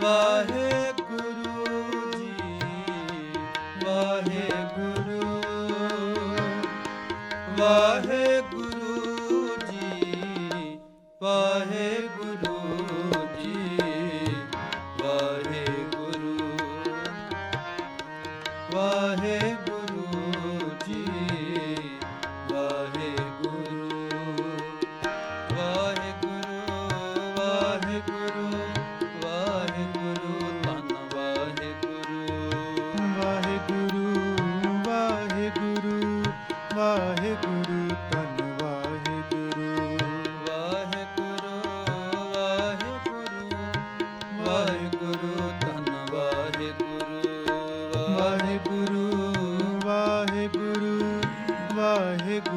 Bye.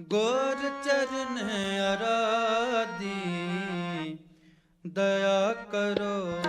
ਗੋਰ ਚਰਨ ਅਰਾਧੀ ਦਇਆ ਕਰੋ।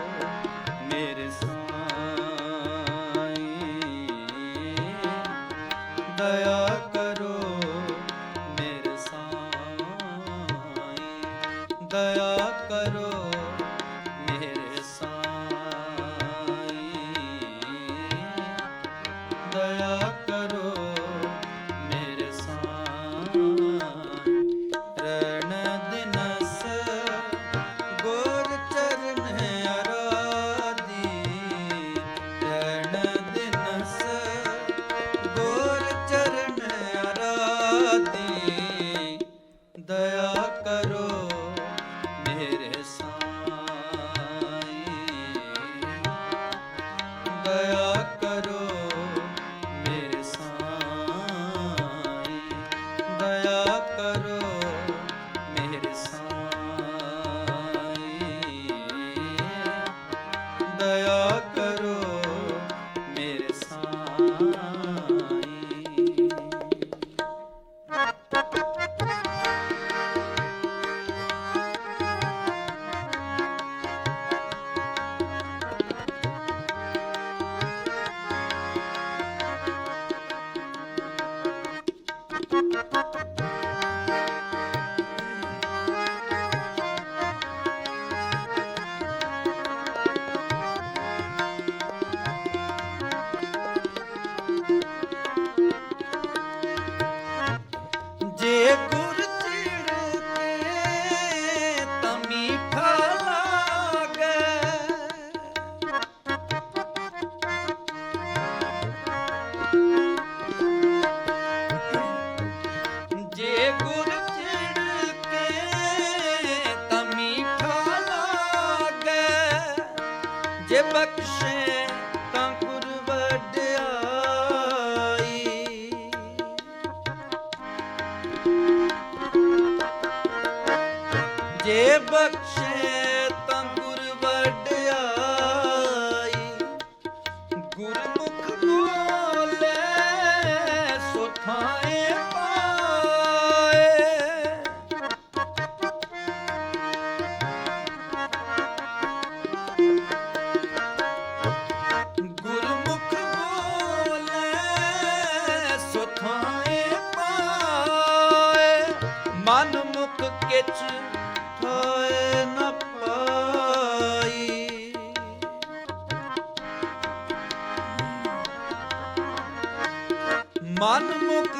ਬਖਸ਼ੇ ਤਾਂ ਗੁਰ ਵਡਿਆਈ। ਗੁਰਮੁਖ ਬੋਲੇ ਸੋ ਥਾਏ ਪਾਏ। ਗੁਰਮੁਖ ਬੋਲੇ ਸੋ ਥਾਏ ਪਾਏ। ਮਨ ਮੁਖ ਕਿਛ ਹੋਏ ਨ ਪਾਈ। ਮਨ ਮੁਖ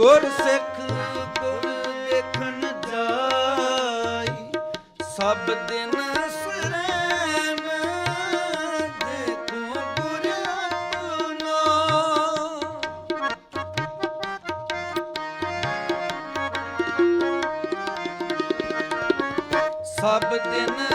ਗੁਰ ਸਿੱਖ ਗੁਰ ਵੇਖਣ ਜਾਈ ਸਭ ਦਿਨ ਸਭ ਦਿਨ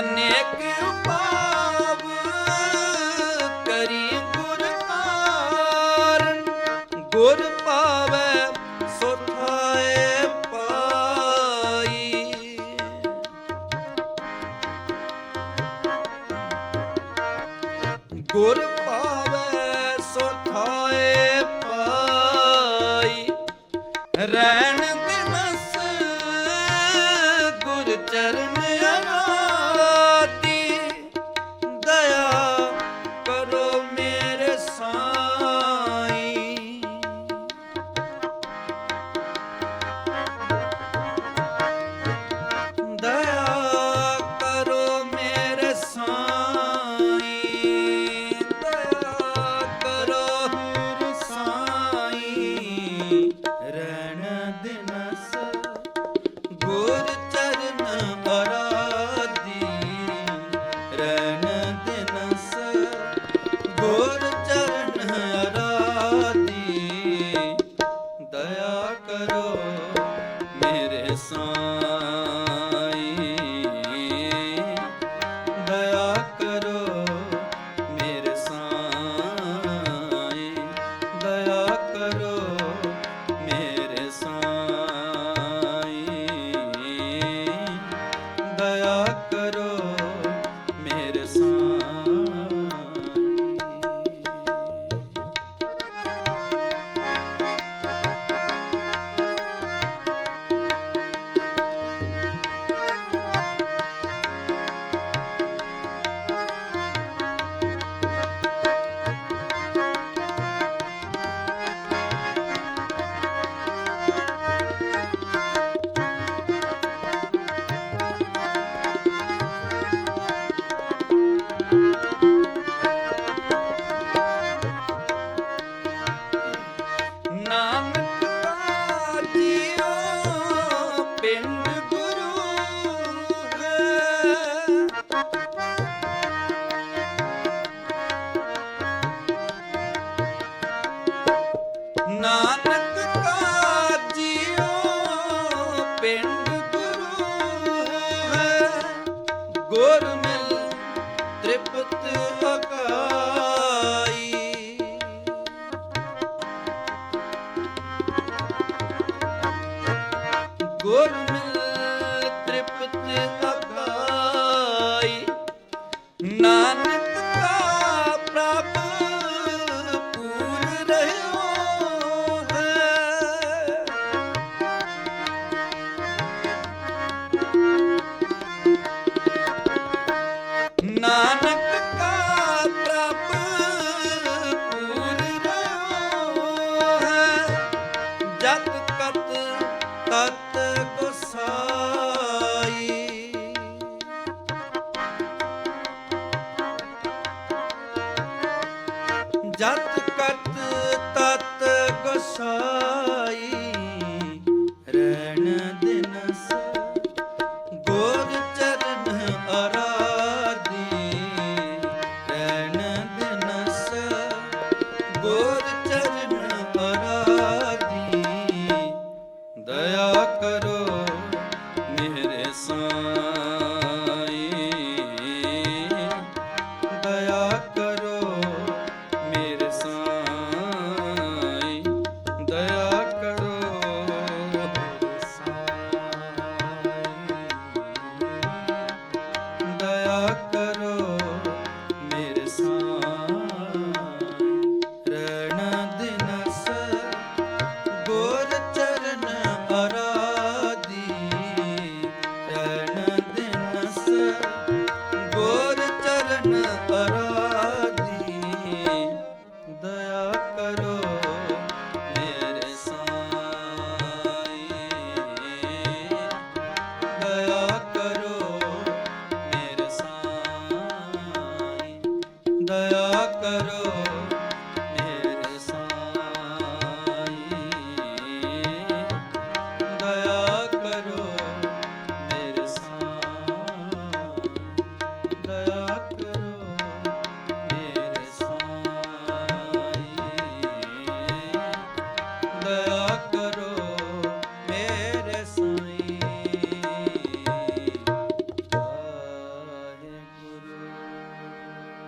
ਅਨੇਕ ਕਰੀ ਗੁਰ ਗੁਰ ਪਾਵੇ ਸੋ ਥਾਏ ਗੁਰ ਪਾਵੇ ਸੋ ਥਾਏ ਰਹਿਣ ਦਿਨਸ ਗੁਰ ਚਰਨ